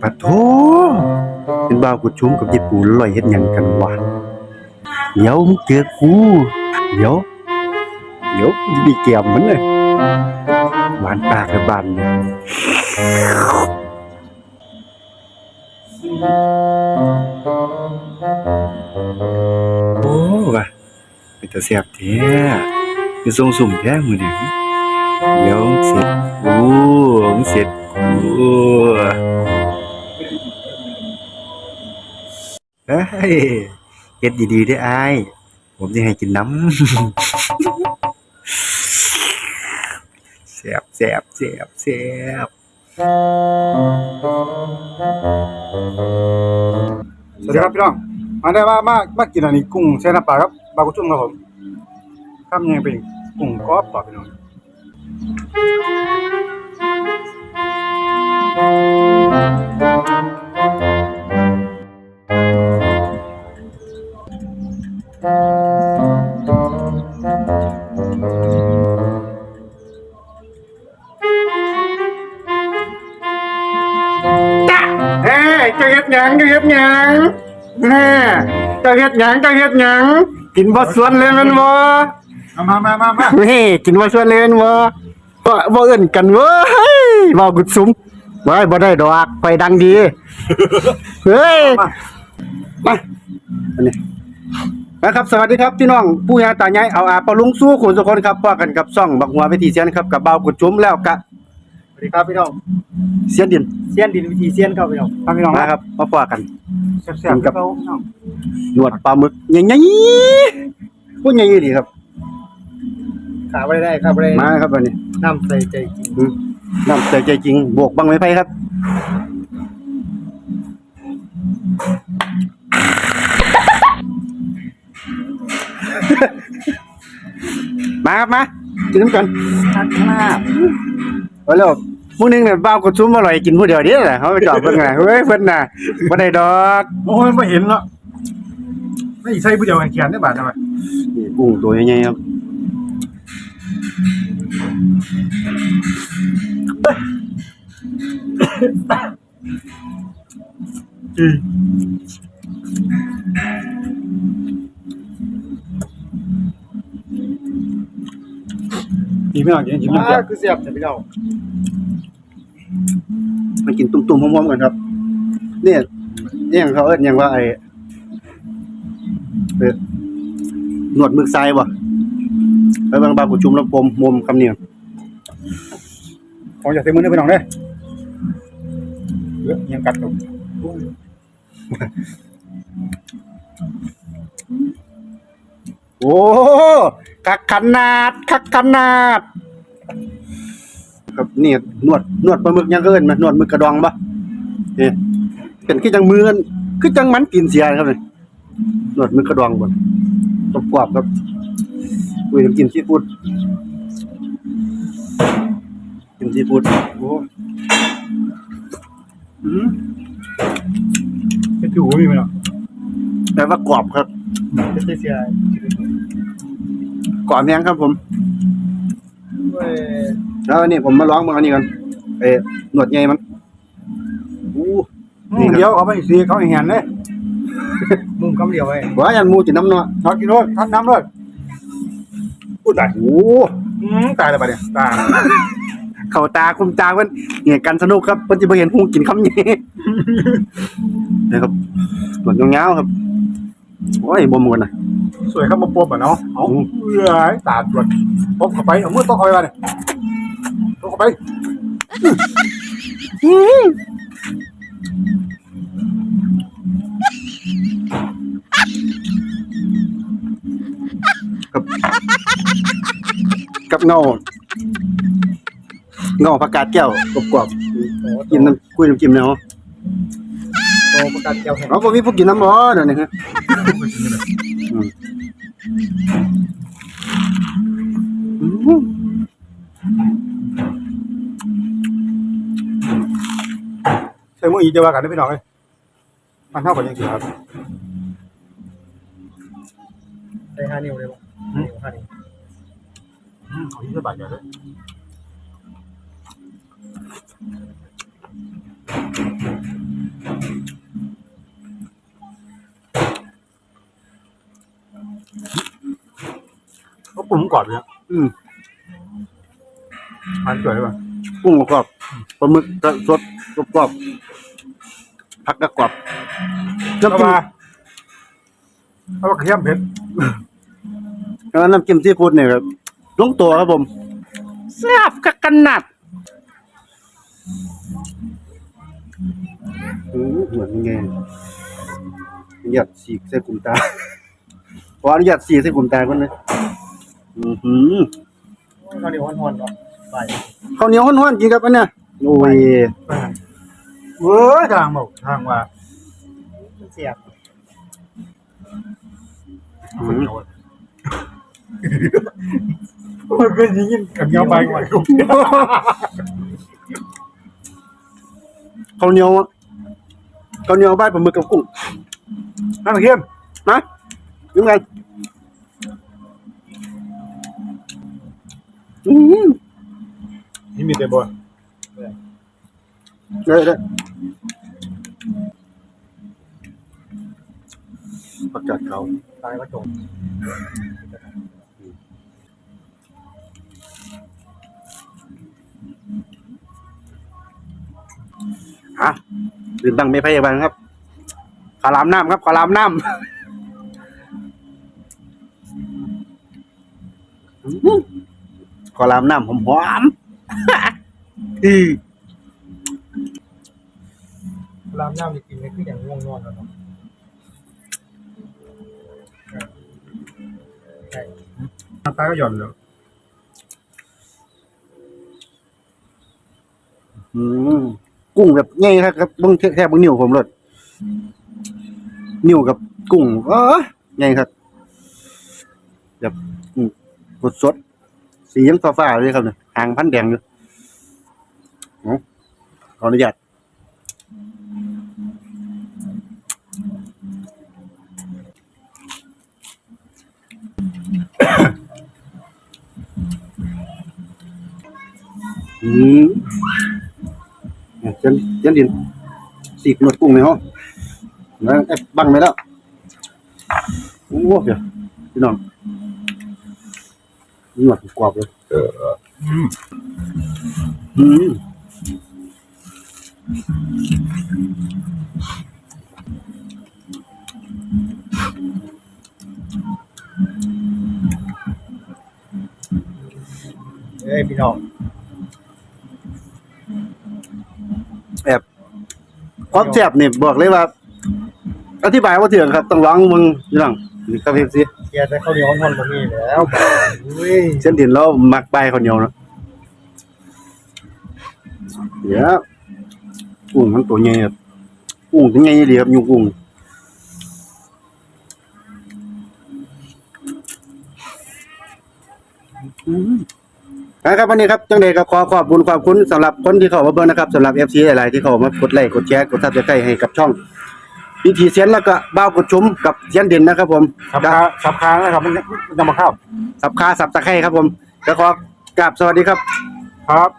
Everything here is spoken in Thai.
ปะโถเป็นบ่าวกุดชุมกับญี่ปุ่นลอยเฮ็ดหยังกันวะเดี๋ยวมึงเจอกูเดี๋ยวเดี๋ยวจะมีแก้มมันเลยหวานปากกับบานเนี่ยโอ้ว่ะเป็นตาแซ่บแท้คือทรงสุ่มแท้มื้อนี้เดี๋ยวมึงเสร็จกูมึงเสร็จกู เฮ้ยเฮ็ดดีๆได้ออ้ายผมจะให้กินน้ำแซ่บแซ่บแซ่บแซ่บสวัสดีครับพี่น้องมาได้มามามากินอันนี้กุ้งแช่น้ำปลาครับบากุชุ่มครับผมข้ามยังเป็นกุ้งกรอบต่อพี่น้อง แม่เจะเฮ็ดหยังเจะเฮ็ดหยังกินบ่สวนเลยแมันบ่มามามามาเฮ้ยกินบ่สวนเลยแมันบ่บ่บ่เอิ้นกันเว้ยบ่กุดสุมบ่ได้บ่ได้ดอกไปดังดีเฮ้ยมาอันนี้นะครับสวัสดีครับพี่น้องผู้ยาตายายเอาอาปะลุงสู้คุณทุกคนครับพบกันกับซ่องบักหัววิธีเซียนครับกับเบาวกุดจุ้มแล้วกะสวัสดีครับพี่น้องเสียนดินเซียนดินวิธีเซียนครับพี่น้องทำพี่น้องมานะครับมาพอกัน แซ่บๆกับพี่น้องหนวดปลาหมึกใหญ่ๆพูดใหญ่ๆดีครับ ขาไม่ได้ครับไม่ได้มาครับวันนี้น้ำใส่ใจจริงอืมน้ำใจใจจริง บวกบังไม้ไผ่ครับมาครับมากินน้ำกันทักมากเอาแล้ว มื้อหนึงเนี่ยบ้าวกดซุ้มอร่อยกินผู้เดียวเด้อแหละเขาไปจอดเพิ่นน่ะเฮ้ยเพิ่นน่ะบ่ได้ดอกโอ้ยไม่เห็นเนาะไม่ใช่ผู้เดียวกันเขียนได้บาดทำไมนี่กุ้งตัวใหญ่ๆครับอืมกินพี่น้องกินกินพี่น้องอ่าคือเสียบแต่พี่น้อง มากินตุ่มๆพร้อมๆกันครับ เนี่ยเนี่ยเขาเอิ้นยังว่าไอ้เออหนวดมึกทรายบ่ไปบางบางกุชุมลำปมมุมคำเนียงของจากเต็มมือเด้อพี่น้องเด้เยอะยังกัดตกโอ้คักขนาดคักขนาด ครับนี่นวดนวดปลาหมึกยังเอิ้นมานวดหมึกกระดองบ่นี่เป็นคือจังมือกันคือจังมันกินเสียครับนี่นวดหมึกกระดองบ่ตบกรอบครับอุ้ยน้ำกินซีฟู้ดกินซีฟู้ดโอ้อืมเป็นผิวมีไหมเนาะแต่ว่ากรอบครับเป็นเสียกรอบแห้งครับผมเว้ย แล้วอันนี้ผมมาลองเบิ่งอันนี้กันเอ้หนวดใหญ่มันอู้นี่เดี๋ยวเขาไปสีเขาให้เห็นเลยมุมคำเดียวไว้ว่ายันหมูกินน้ำเนาะนอนกินด้วยทันน้ำด้วยพูดตายโอ้อืมตายแล้วปะเนี่ยตายเข้าตาคุมตาเพิ่นเนี่ยกันสนุกครับเพิ่นสิบ่เห็นหูกินคำนี้นะครับหนวดยาวๆครับโอ้ยบ่ม่วนน่ะสวยครับมาปวบอะเนาะเอาอืมเอ้ยตาตรวจตบเข้าไปเอามือตบเข้าไปวะเนี่ย ตบเข้าไปกับเงาเงาผักกาดแก้วกรอบๆกินน้ำคุยน้ำจิ้มเนาะโตประกาศเจ้าแห่งเอาบ่มีผู้กินน้ำบ่เดี๋ยวนี้ฮะอืม อีกจะว่ากันได้พี่น้องเลยมันเท่ากันยังไงครับใส่ห้านิ้วเลยบ่ห้านิ้วห้านิ้วอืมเอาที่สบายใจเลยก็ปรุงก่อนเนี่ยอืมทานสวยป่ะกุ้งกรอบปลาหมึกสดกรอบ ผักก็กรอบแล้วน้ำจิ้มมาแล้วก็กระเทียมเผ็ดแล้วน้ำจิ้มซีฟู้ดเนี่ยครับลงตัวครับผมแซ่บกักกันนัดอือเหมือนยังไงอยากฉีกใส่กลุ่มตาขออนุญาตฉีกใส่กลุ่มตาก่อนเลยอือหือข้าวเหนียวห่อนๆเนาะไปข้าวเหนียวห้อนๆกินกับอันเนี้ยโอ้ย เว้ยทางบอกทางว่าเสียบมันเหนียวอะมันเป็นอยิงกับเหนียวไปกว่ากุ้งข้าวเหนียวข้าวเหนียวใบปลาหมึกกับกุ้งน้ำกระเทียมนะยังไงอืมนี่มีแต่บั วเลยเลยประกาศเขาตายก็จบฮะดื่มตั้งไม่พยาบาลครับขาวหลามน้ำครับขาวหลามน้ำอื้อขาวหลามน้ำหอมหอมอือ รามย่างไปกินนี่คืออย่างง่วงนอนแล้วเนาะใช่น้ำตาก็หย่อนเลยอืมกุ้งแบบไงครับครับเบิ้งแค่เบิ้งนิ้วผมเลยนิ้วกับกุ้งเออไงครับ แบบอืมสดสดๆสียังฟ้าๆเลยครับเนี่ยหางพันแดงอยู่เอาขออนุญาต อืมเนี่ยเจนเจนดินสีกหนวดกุ้งในห้องแล้วเอ๊ะบังไหมแล้วโอ้โหเดี๋ยวพี่น้องหนวดกรอบเลยอืมเอ้ยพี่น้อง แอบความแซ่บเนี่ยบอกเลยว่า อธิบายว่าเถื่อนครับ ต้องร้องมึงพี่น้องนี่ครับพี่ซีเกียร์แต่ข้าวเหนียวห่อนๆตรงนี้แล้วอุ้ยเส้นดินแล้วมักใบข้าวเหนียวเนาะเดี๋ยวกุ้งมันตัวใหญ่ครับกุ้งถึงใหญ่ดีครับยุงกุ้งอืม นะครับวันนี้ครับจังเดครับขอขอบคุณขอบคุณสำหรับคนที่เข้ามาเบิ่งนะครับสำหรับ FC หลายๆที่เข้ามากดไลค์กดแชร์กดซับสไครต์ให้กับช่องวิธีเสียนแล้วก็บ้าวกดชุมกับเสียนเด่นนะครับ ผมสับคาสับคานะครับมันมันจะมาเข้าสับคาสับตะไคร้ครับผมก็ขอกราบสวัสดีครับ ครับ